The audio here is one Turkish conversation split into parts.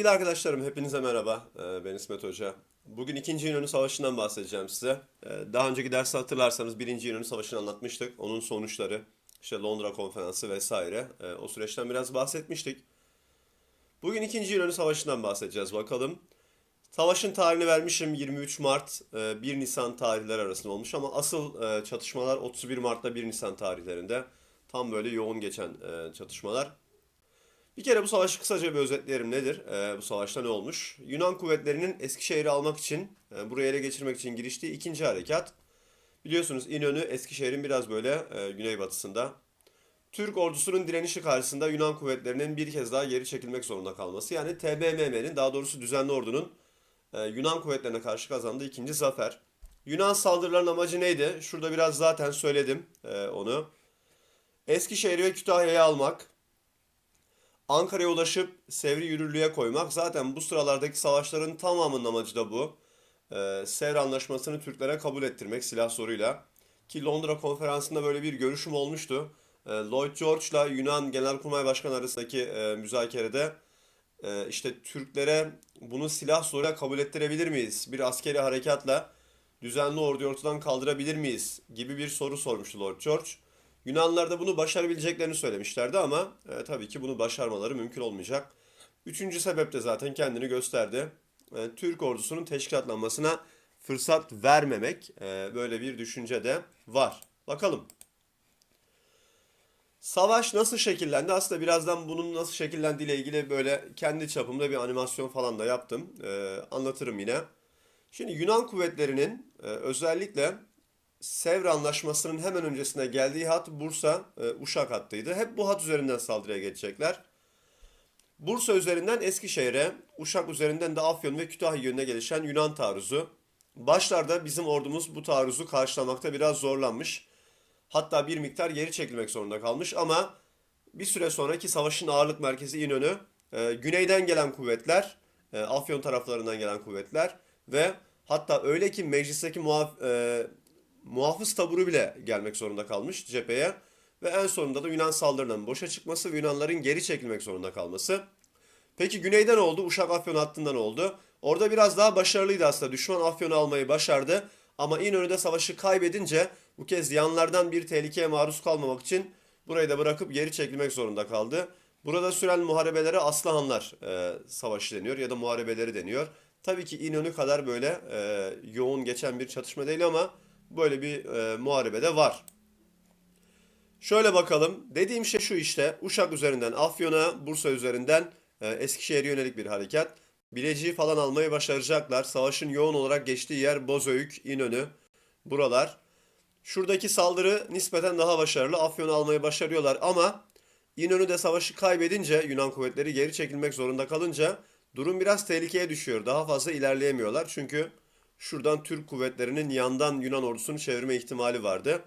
Sevgili arkadaşlarım hepinize merhaba. Ee, Ben İsmet Hoca. Bugün 2. İnönü Savaşı'ndan bahsedeceğim size. Ee, Daha önceki derste hatırlarsanız 1. İnönü Savaşı'nı anlatmıştık. Onun sonuçları, işte Londra Konferansı vesaire. Ee, O süreçten biraz bahsetmiştik. Bugün 2. İnönü Savaşı'ndan bahsedeceğiz bakalım. Savaşın tarihini vermişim 23 Mart, e, 1 Nisan tarihleri arasında olmuş ama asıl e, çatışmalar 31 Mart'ta 1 Nisan tarihlerinde. Tam böyle yoğun geçen e, çatışmalar. Bir kere bu savaşı kısaca bir özetleyelim nedir? Ee, bu savaşta ne olmuş? Yunan kuvvetlerinin Eskişehir'i almak için, e, burayı ele geçirmek için giriştiği ikinci harekat. Biliyorsunuz İnönü Eskişehir'in biraz böyle e, güneybatısında. Türk ordusunun direnişi karşısında Yunan kuvvetlerinin bir kez daha geri çekilmek zorunda kalması. Yani TBMM'nin daha doğrusu düzenli ordunun e, Yunan kuvvetlerine karşı kazandığı ikinci zafer. Yunan saldırıların amacı neydi? Şurada biraz zaten söyledim e, onu. Eskişehir'i ve Kütahya'yı almak. Ankara'ya ulaşıp Sevr'i yürürlüğe koymak. Zaten bu sıralardaki savaşların tamamının amacı da bu. Ee, Sevr Anlaşması'nı Türklere kabul ettirmek silah soruyla. Ki Londra konferansında böyle bir görüşüm olmuştu. Ee, Lloyd George'la Yunan Genelkurmay Başkanı arasındaki e, müzakerede e, işte Türklere bunu silah soruyla kabul ettirebilir miyiz? Bir askeri harekatla düzenli orduyu ortadan kaldırabilir miyiz? gibi bir soru sormuştu Lord George. Yunanlılar da bunu başarabileceklerini söylemişlerdi ama e, tabii ki bunu başarmaları mümkün olmayacak. Üçüncü sebep de zaten kendini gösterdi. E, Türk ordusunun teşkilatlanmasına fırsat vermemek e, böyle bir düşünce de var. Bakalım. Savaş nasıl şekillendi? Aslında birazdan bunun nasıl şekillendiğiyle ilgili böyle kendi çapımda bir animasyon falan da yaptım. E, anlatırım yine. Şimdi Yunan kuvvetlerinin e, özellikle Sevr Anlaşması'nın hemen öncesine geldiği hat Bursa e, Uşak hattıydı. Hep bu hat üzerinden saldırıya geçecekler. Bursa üzerinden Eskişehir'e, Uşak üzerinden de Afyon ve Kütahya yönüne gelişen Yunan taarruzu. Başlarda bizim ordumuz bu taarruzu karşılamakta biraz zorlanmış. Hatta bir miktar geri çekilmek zorunda kalmış ama bir süre sonraki savaşın ağırlık merkezi İnönü, e, güneyden gelen kuvvetler, e, Afyon taraflarından gelen kuvvetler ve hatta öyle ki meclisteki muhaf, e, muhafız taburu bile gelmek zorunda kalmış cepheye. Ve en sonunda da Yunan saldırının boşa çıkması ve Yunanların geri çekilmek zorunda kalması. Peki güneyden oldu? Uşak Afyon hattından oldu. Orada biraz daha başarılıydı aslında. Düşman Afyon'u almayı başardı. Ama İnönü'de savaşı kaybedince bu kez yanlardan bir tehlikeye maruz kalmamak için burayı da bırakıp geri çekilmek zorunda kaldı. Burada süren muharebelere Aslıhanlar e, Savaşı deniyor ya da muharebeleri deniyor. Tabii ki İnönü kadar böyle e, yoğun geçen bir çatışma değil ama böyle bir e, muharebe de var. Şöyle bakalım. Dediğim şey şu işte. Uşak üzerinden Afyon'a, Bursa üzerinden e, Eskişehir'e yönelik bir harekat. Bilecik'i falan almayı başaracaklar. Savaşın yoğun olarak geçtiği yer Bozüyük, İnönü. Buralar. Şuradaki saldırı nispeten daha başarılı. Afyon'u almayı başarıyorlar ama İnönü'de savaşı kaybedince Yunan kuvvetleri geri çekilmek zorunda kalınca durum biraz tehlikeye düşüyor. Daha fazla ilerleyemiyorlar. Çünkü şuradan Türk kuvvetlerinin yandan Yunan ordusunu çevirme ihtimali vardı.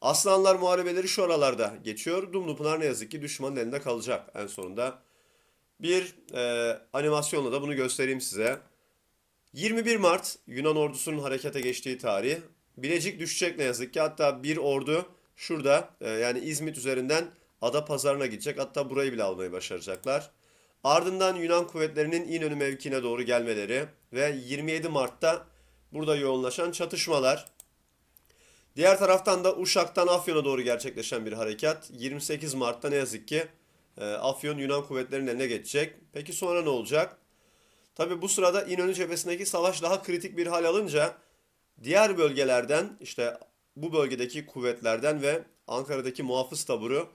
Aslanlar muharebeleri şu aralarda geçiyor. Dumlupınar ne yazık ki düşmanın elinde kalacak en sonunda. Bir e, animasyonla da bunu göstereyim size. 21 Mart Yunan ordusunun harekete geçtiği tarih. Bilecik düşecek ne yazık ki. Hatta bir ordu şurada e, yani İzmit üzerinden Ada Pazarı'na gidecek. Hatta burayı bile almayı başaracaklar. Ardından Yunan kuvvetlerinin İnönü mevkine doğru gelmeleri ve 27 Mart'ta burada yoğunlaşan çatışmalar. Diğer taraftan da Uşak'tan Afyon'a doğru gerçekleşen bir harekat. 28 Mart'ta ne yazık ki e, Afyon Yunan kuvvetlerinin eline geçecek. Peki sonra ne olacak? Tabi bu sırada İnönü cephesindeki savaş daha kritik bir hal alınca diğer bölgelerden işte bu bölgedeki kuvvetlerden ve Ankara'daki muhafız taburu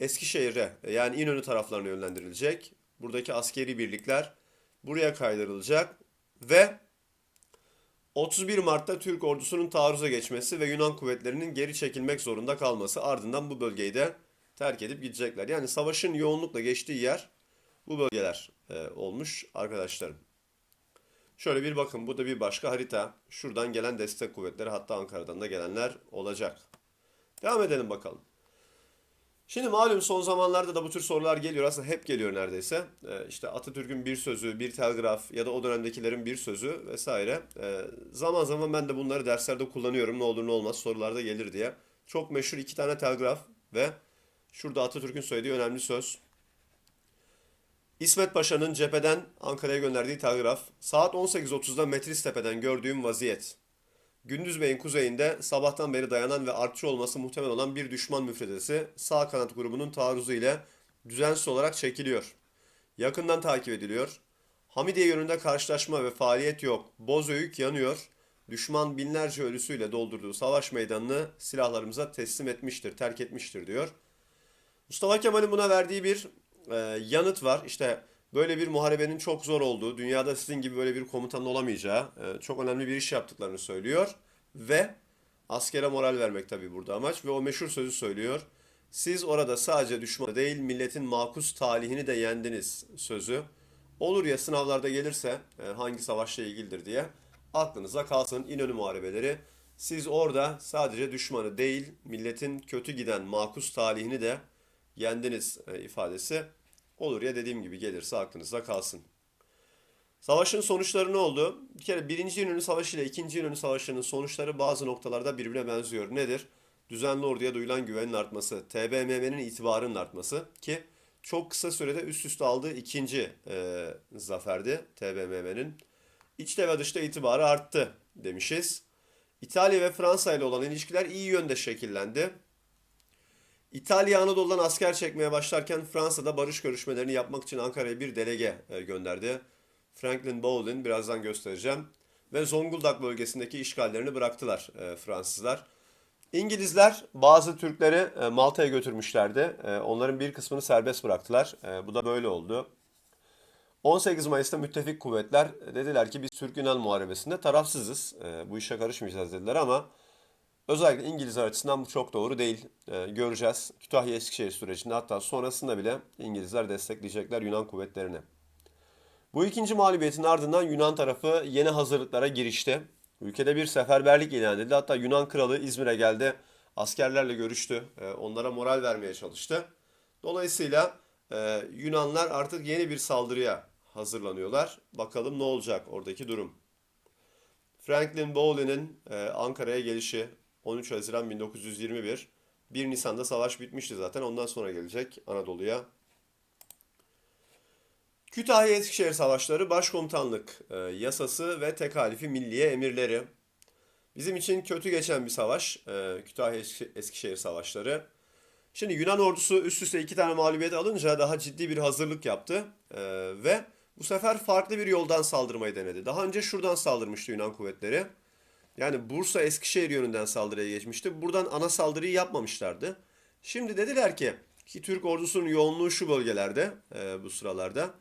Eskişehir'e yani İnönü taraflarına yönlendirilecek. Buradaki askeri birlikler buraya kaydırılacak ve 31 Mart'ta Türk ordusunun taarruza geçmesi ve Yunan kuvvetlerinin geri çekilmek zorunda kalması ardından bu bölgeyi de terk edip gidecekler. Yani savaşın yoğunlukla geçtiği yer bu bölgeler e, olmuş arkadaşlarım. Şöyle bir bakın bu da bir başka harita. Şuradan gelen destek kuvvetleri hatta Ankara'dan da gelenler olacak. Devam edelim bakalım. Şimdi malum son zamanlarda da bu tür sorular geliyor. Aslında hep geliyor neredeyse. Ee, işte Atatürk'ün bir sözü, bir telgraf ya da o dönemdekilerin bir sözü vesaire. Ee, zaman zaman ben de bunları derslerde kullanıyorum. Ne olur ne olmaz sorularda gelir diye. Çok meşhur iki tane telgraf ve şurada Atatürk'ün söylediği önemli söz. İsmet Paşa'nın cepheden Ankara'ya gönderdiği telgraf. Saat 18.30'da Metris Tepe'den gördüğüm vaziyet. Gündüz Bey'in kuzeyinde sabahtan beri dayanan ve artçı olması muhtemel olan bir düşman müfredesi sağ kanat grubunun taarruzu ile düzensiz olarak çekiliyor. Yakından takip ediliyor. Hamidiye yönünde karşılaşma ve faaliyet yok. Bozüyük yanıyor. Düşman binlerce ölüsüyle doldurduğu savaş meydanını silahlarımıza teslim etmiştir, terk etmiştir diyor. Mustafa Kemal'in buna verdiği bir e, yanıt var. İşte böyle bir muharebenin çok zor olduğu, dünyada sizin gibi böyle bir komutanın olamayacağı, e, çok önemli bir iş yaptıklarını söylüyor. Ve askere moral vermek tabii burada amaç ve o meşhur sözü söylüyor. Siz orada sadece düşmanı değil milletin makus talihini de yendiniz sözü. Olur ya sınavlarda gelirse e, hangi savaşla ilgilidir diye aklınıza kalsın İnönü muharebeleri. Siz orada sadece düşmanı değil milletin kötü giden makus talihini de yendiniz e, ifadesi olur ya dediğim gibi gelirse aklınızda kalsın. Savaşın sonuçları ne oldu? Bir kere birinci İnönü Savaşı ile ikinci İnönü Savaşı'nın sonuçları bazı noktalarda birbirine benziyor. Nedir? Düzenli orduya duyulan güvenin artması, TBMM'nin itibarının artması ki çok kısa sürede üst üste aldığı ikinci e, zaferdi TBMM'nin. İçte ve dışta itibarı arttı demişiz. İtalya ve Fransa ile olan ilişkiler iyi yönde şekillendi. İtalya Anadolu'dan asker çekmeye başlarken Fransa'da barış görüşmelerini yapmak için Ankara'ya bir delege e, gönderdi. Franklin Bowlin birazdan göstereceğim. Ve Zonguldak bölgesindeki işgallerini bıraktılar e, Fransızlar. İngilizler bazı Türkleri e, Malta'ya götürmüşlerdi. Onların bir kısmını serbest bıraktılar. Bu da böyle oldu. 18 Mayıs'ta müttefik kuvvetler dediler ki biz Türk-Yunan muharebesinde tarafsızız. Bu işe karışmayacağız dediler ama özellikle İngilizler açısından bu çok doğru değil. E, göreceğiz. Kütahya-Eskişehir sürecinde hatta sonrasında bile İngilizler destekleyecekler Yunan kuvvetlerini. Bu ikinci mağlubiyetin ardından Yunan tarafı yeni hazırlıklara girişti. Ülkede bir seferberlik ilan edildi. Hatta Yunan kralı İzmir'e geldi. Askerlerle görüştü. E, onlara moral vermeye çalıştı. Dolayısıyla e, Yunanlar artık yeni bir saldırıya hazırlanıyorlar. Bakalım ne olacak oradaki durum. Franklin Bowley'nin e, Ankara'ya gelişi 13 Haziran 1921. 1 Nisan'da savaş bitmişti zaten. Ondan sonra gelecek Anadolu'ya. Kütahya Eskişehir Savaşları Başkomutanlık e, yasası ve tekalifi milliye emirleri. Bizim için kötü geçen bir savaş. E, Kütahya Eski- Eskişehir Savaşları. Şimdi Yunan ordusu üst üste iki tane mağlubiyet alınca daha ciddi bir hazırlık yaptı. E, ve bu sefer farklı bir yoldan saldırmayı denedi. Daha önce şuradan saldırmıştı Yunan kuvvetleri. Yani Bursa Eskişehir yönünden saldırıya geçmişti. Buradan ana saldırıyı yapmamışlardı. Şimdi dediler ki ki Türk ordusunun yoğunluğu şu bölgelerde e, bu sıralarda.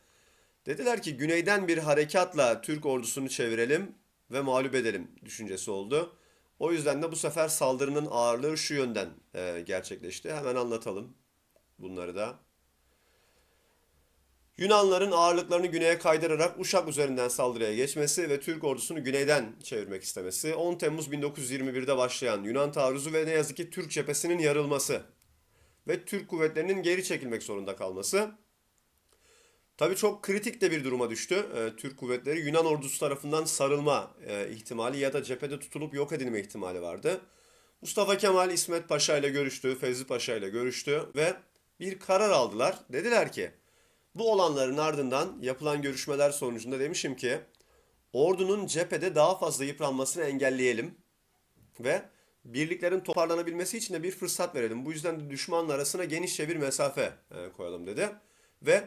Dediler ki güneyden bir harekatla Türk ordusunu çevirelim ve mağlup edelim düşüncesi oldu. O yüzden de bu sefer saldırının ağırlığı şu yönden e, gerçekleşti. Hemen anlatalım bunları da. Yunanların ağırlıklarını güneye kaydırarak Uşak üzerinden saldırıya geçmesi ve Türk ordusunu güneyden çevirmek istemesi. 10 Temmuz 1921'de başlayan Yunan taarruzu ve ne yazık ki Türk cephesinin yarılması ve Türk kuvvetlerinin geri çekilmek zorunda kalması. Tabii çok kritik de bir duruma düştü. Ee, Türk kuvvetleri Yunan ordusu tarafından sarılma e, ihtimali ya da cephede tutulup yok edilme ihtimali vardı. Mustafa Kemal İsmet Paşa ile görüştü, Fevzi Paşa ile görüştü ve bir karar aldılar. Dediler ki bu olanların ardından yapılan görüşmeler sonucunda demişim ki ordunun cephede daha fazla yıpranmasını engelleyelim ve birliklerin toparlanabilmesi için de bir fırsat verelim. Bu yüzden de düşmanla arasına genişçe bir mesafe e, koyalım dedi. Ve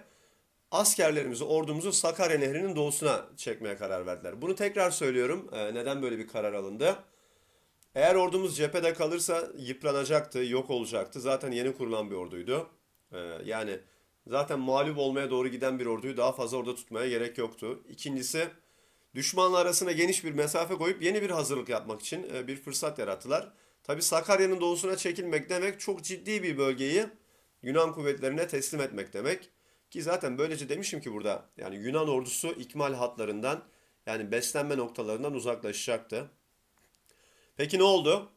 askerlerimizi, ordumuzu Sakarya Nehri'nin doğusuna çekmeye karar verdiler. Bunu tekrar söylüyorum. E, neden böyle bir karar alındı? Eğer ordumuz cephede kalırsa yıpranacaktı, yok olacaktı. Zaten yeni kurulan bir orduydu. E, yani zaten mağlup olmaya doğru giden bir orduyu daha fazla orada tutmaya gerek yoktu. İkincisi düşmanla arasına geniş bir mesafe koyup yeni bir hazırlık yapmak için e, bir fırsat yarattılar. Tabi Sakarya'nın doğusuna çekilmek demek çok ciddi bir bölgeyi Yunan kuvvetlerine teslim etmek demek. Ki zaten böylece demişim ki burada yani Yunan ordusu ikmal hatlarından yani beslenme noktalarından uzaklaşacaktı. Peki ne oldu?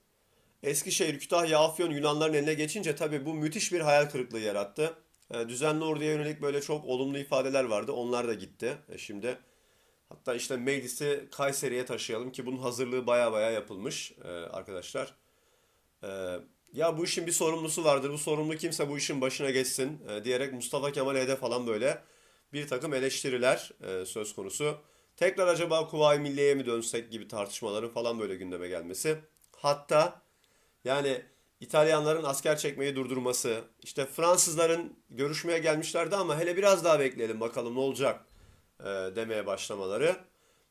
Eskişehir, Kütahya, Afyon Yunanların eline geçince tabii bu müthiş bir hayal kırıklığı yarattı. E, düzenli orduya yönelik böyle çok olumlu ifadeler vardı. Onlar da gitti. E, şimdi hatta işte meclisi Kayseri'ye taşıyalım ki bunun hazırlığı baya baya yapılmış e, arkadaşlar. E, ya bu işin bir sorumlusu vardır. Bu sorumlu kimse bu işin başına geçsin diyerek Mustafa Kemal'e hedef falan böyle bir takım eleştiriler söz konusu. Tekrar acaba Kuvayi Milliye'ye mi dönsek gibi tartışmaların falan böyle gündeme gelmesi. Hatta yani İtalyanların asker çekmeyi durdurması, işte Fransızların görüşmeye gelmişlerdi ama hele biraz daha bekleyelim bakalım ne olacak e, demeye başlamaları.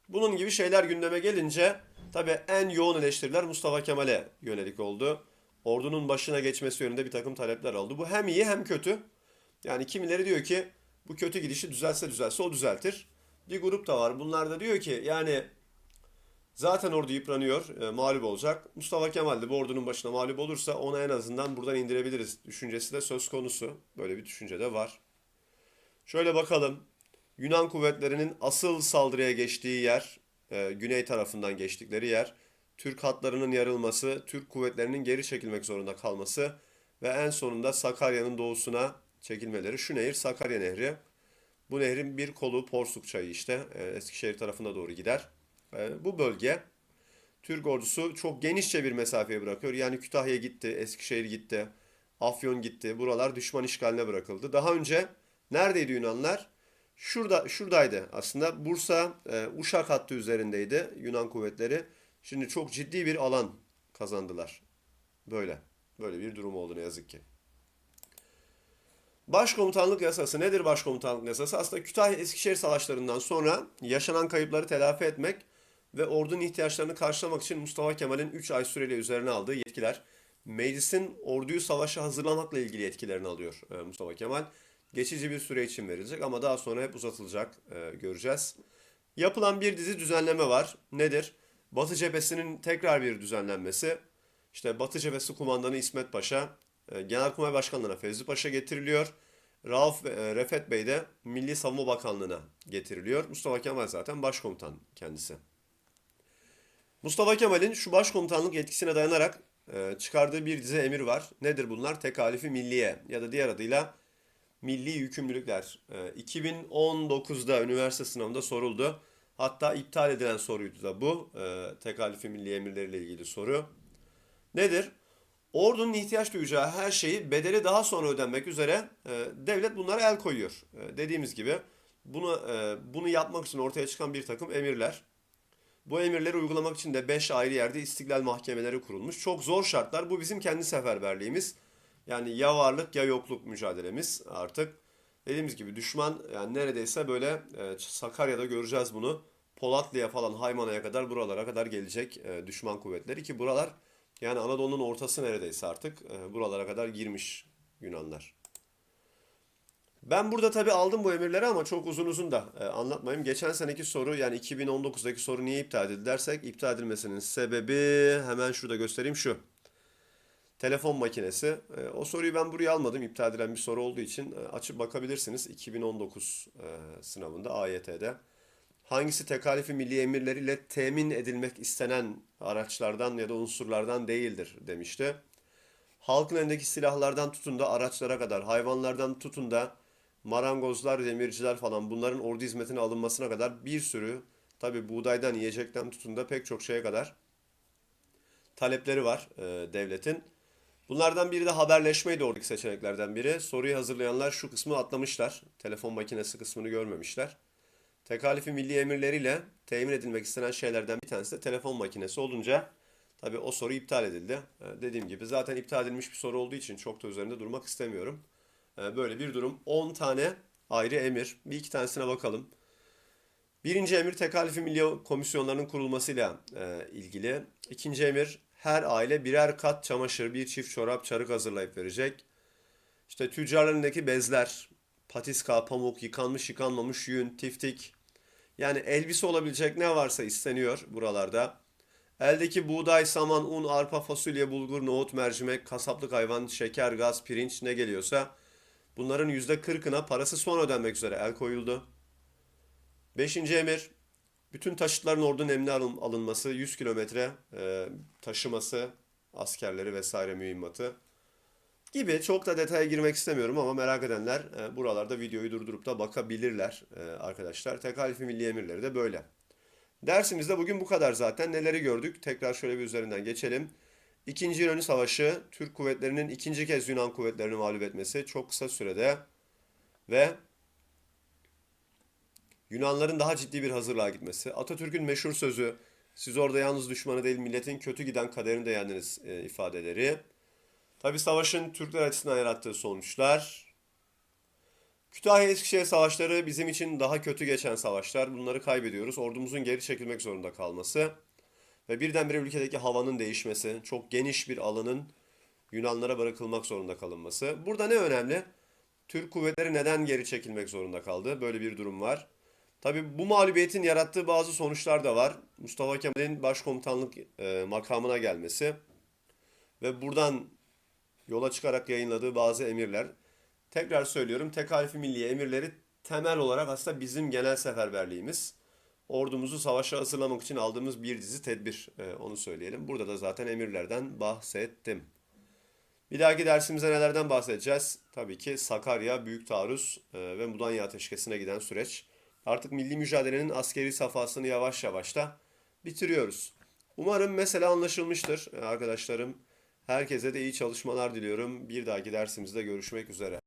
Bunun gibi şeyler gündeme gelince tabii en yoğun eleştiriler Mustafa Kemal'e yönelik oldu. Ordunun başına geçmesi yönünde bir takım talepler oldu. Bu hem iyi hem kötü. Yani kimileri diyor ki bu kötü gidişi düzelse düzelse o düzeltir. Bir grup da var. Bunlar da diyor ki yani zaten ordu yıpranıyor, e, mağlup olacak. Mustafa Kemal de bu ordunun başına mağlup olursa onu en azından buradan indirebiliriz düşüncesi de söz konusu. Böyle bir düşünce de var. Şöyle bakalım. Yunan kuvvetlerinin asıl saldırıya geçtiği yer, e, güney tarafından geçtikleri yer, Türk hatlarının yarılması, Türk kuvvetlerinin geri çekilmek zorunda kalması ve en sonunda Sakarya'nın doğusuna çekilmeleri. Şu nehir Sakarya Nehri. Bu nehrin bir kolu Porsuk Çayı işte e, Eskişehir tarafına doğru gider. E, bu bölge Türk ordusu çok genişçe bir mesafeye bırakıyor. Yani Kütahya gitti, Eskişehir gitti, Afyon gitti. Buralar düşman işgaline bırakıldı. Daha önce neredeydi Yunanlar? Şurada, şuradaydı aslında. Bursa, e, Uşak hattı üzerindeydi Yunan kuvvetleri. Şimdi çok ciddi bir alan kazandılar. Böyle. Böyle bir durum oldu ne yazık ki. Başkomutanlık yasası nedir başkomutanlık yasası? Aslında Kütahya Eskişehir savaşlarından sonra yaşanan kayıpları telafi etmek ve ordunun ihtiyaçlarını karşılamak için Mustafa Kemal'in 3 ay süreyle üzerine aldığı yetkiler. Meclisin orduyu savaşa hazırlamakla ilgili yetkilerini alıyor e, Mustafa Kemal. Geçici bir süre için verilecek ama daha sonra hep uzatılacak e, göreceğiz. Yapılan bir dizi düzenleme var. Nedir? Batı cephesinin tekrar bir düzenlenmesi. İşte Batı cephesi kumandanı İsmet Paşa, e, Genelkurmay Başkanlığı'na Fevzi Paşa getiriliyor. Rauf Refet Bey de Milli Savunma Bakanlığı'na getiriliyor. Mustafa Kemal zaten başkomutan kendisi. Mustafa Kemal'in şu başkomutanlık yetkisine dayanarak e, çıkardığı bir dizi emir var. Nedir bunlar? Tekalifi milliye ya da diğer adıyla milli yükümlülükler. E, 2019'da üniversite sınavında soruldu. Hatta iptal edilen soruydu da bu. E, tekalifi milli emirleriyle ilgili soru. Nedir? Ordunun ihtiyaç duyacağı her şeyi bedeli daha sonra ödenmek üzere e, devlet bunlara el koyuyor. E, dediğimiz gibi bunu e, bunu yapmak için ortaya çıkan bir takım emirler. Bu emirleri uygulamak için de 5 ayrı yerde istiklal mahkemeleri kurulmuş. Çok zor şartlar. Bu bizim kendi seferberliğimiz. Yani ya varlık ya yokluk mücadelemiz artık. Dediğimiz gibi düşman yani neredeyse böyle e, Sakarya'da göreceğiz bunu. Polatlı'ya falan Haymana'ya kadar buralara kadar gelecek e, düşman kuvvetleri ki buralar yani Anadolu'nun ortası neredeyse artık e, buralara kadar girmiş Yunanlar. Ben burada tabii aldım bu emirleri ama çok uzun uzun da e, anlatmayayım. Geçen seneki soru yani 2019'daki soru niye iptal edildi dersek iptal edilmesinin sebebi hemen şurada göstereyim şu. Telefon makinesi. E, o soruyu ben buraya almadım. İptal edilen bir soru olduğu için e, açıp bakabilirsiniz. 2019 e, sınavında AYT'de. Hangisi tekalifi milli emirleriyle temin edilmek istenen araçlardan ya da unsurlardan değildir demişti. Halkın elindeki silahlardan tutun da araçlara kadar, hayvanlardan tutun da marangozlar, demirciler falan bunların ordu hizmetine alınmasına kadar bir sürü tabi buğdaydan, yiyecekten tutun da pek çok şeye kadar talepleri var e, devletin. Bunlardan biri de haberleşmeydi oradaki seçeneklerden biri. Soruyu hazırlayanlar şu kısmı atlamışlar. Telefon makinesi kısmını görmemişler. Tekalifi milli emirleriyle temin edilmek istenen şeylerden bir tanesi de telefon makinesi olunca tabii o soru iptal edildi. Ee, dediğim gibi zaten iptal edilmiş bir soru olduğu için çok da üzerinde durmak istemiyorum. Ee, böyle bir durum. 10 tane ayrı emir. Bir iki tanesine bakalım. Birinci emir tekalifi milli komisyonlarının kurulmasıyla e, ilgili. İkinci emir her aile birer kat çamaşır, bir çift çorap, çarık hazırlayıp verecek. İşte tüccarlarındaki bezler, patiska, pamuk, yıkanmış yıkanmamış yün, tiftik. Yani elbise olabilecek ne varsa isteniyor buralarda. Eldeki buğday, saman, un, arpa, fasulye, bulgur, nohut, mercimek, kasaplık hayvan, şeker, gaz, pirinç ne geliyorsa bunların %40'ına parası son ödenmek üzere el koyuldu. Beşinci emir, bütün taşıtların ordunun alın- alınması, 100 kilometre e, taşıması, askerleri vesaire mühimmatı gibi çok da detaya girmek istemiyorum ama merak edenler e, buralarda videoyu durdurup da bakabilirler e, arkadaşlar. Tekalifi milli emirleri de böyle. Dersimizde bugün bu kadar zaten. Neleri gördük? Tekrar şöyle bir üzerinden geçelim. İkinci İnönü Savaşı, Türk kuvvetlerinin ikinci kez Yunan kuvvetlerini mağlup etmesi çok kısa sürede ve Yunanların daha ciddi bir hazırlığa gitmesi. Atatürk'ün meşhur sözü siz orada yalnız düşmanı değil milletin kötü giden kaderini de yendiniz e, ifadeleri. Tabi savaşın Türkler açısından yarattığı sonuçlar. Kütahya Eskişehir savaşları bizim için daha kötü geçen savaşlar. Bunları kaybediyoruz. Ordumuzun geri çekilmek zorunda kalması ve birdenbire ülkedeki havanın değişmesi, çok geniş bir alanın Yunanlara bırakılmak zorunda kalınması. Burada ne önemli? Türk kuvvetleri neden geri çekilmek zorunda kaldı? Böyle bir durum var. Tabii bu mağlubiyetin yarattığı bazı sonuçlar da var. Mustafa Kemal'in başkomutanlık e, makamına gelmesi ve buradan yola çıkarak yayınladığı bazı emirler. Tekrar söylüyorum, Tekalifi Milliye emirleri temel olarak aslında bizim genel seferberliğimiz. Ordumuzu savaşa hazırlamak için aldığımız bir dizi tedbir, e, onu söyleyelim. Burada da zaten emirlerden bahsettim. Bir dahaki dersimizde nelerden bahsedeceğiz? Tabii ki Sakarya, Büyük Taarruz e, ve Mudanya ateşkesine giden süreç. Artık milli mücadelenin askeri safhasını yavaş yavaş da bitiriyoruz. Umarım mesele anlaşılmıştır e, arkadaşlarım. Herkese de iyi çalışmalar diliyorum. Bir dahaki dersimizde görüşmek üzere.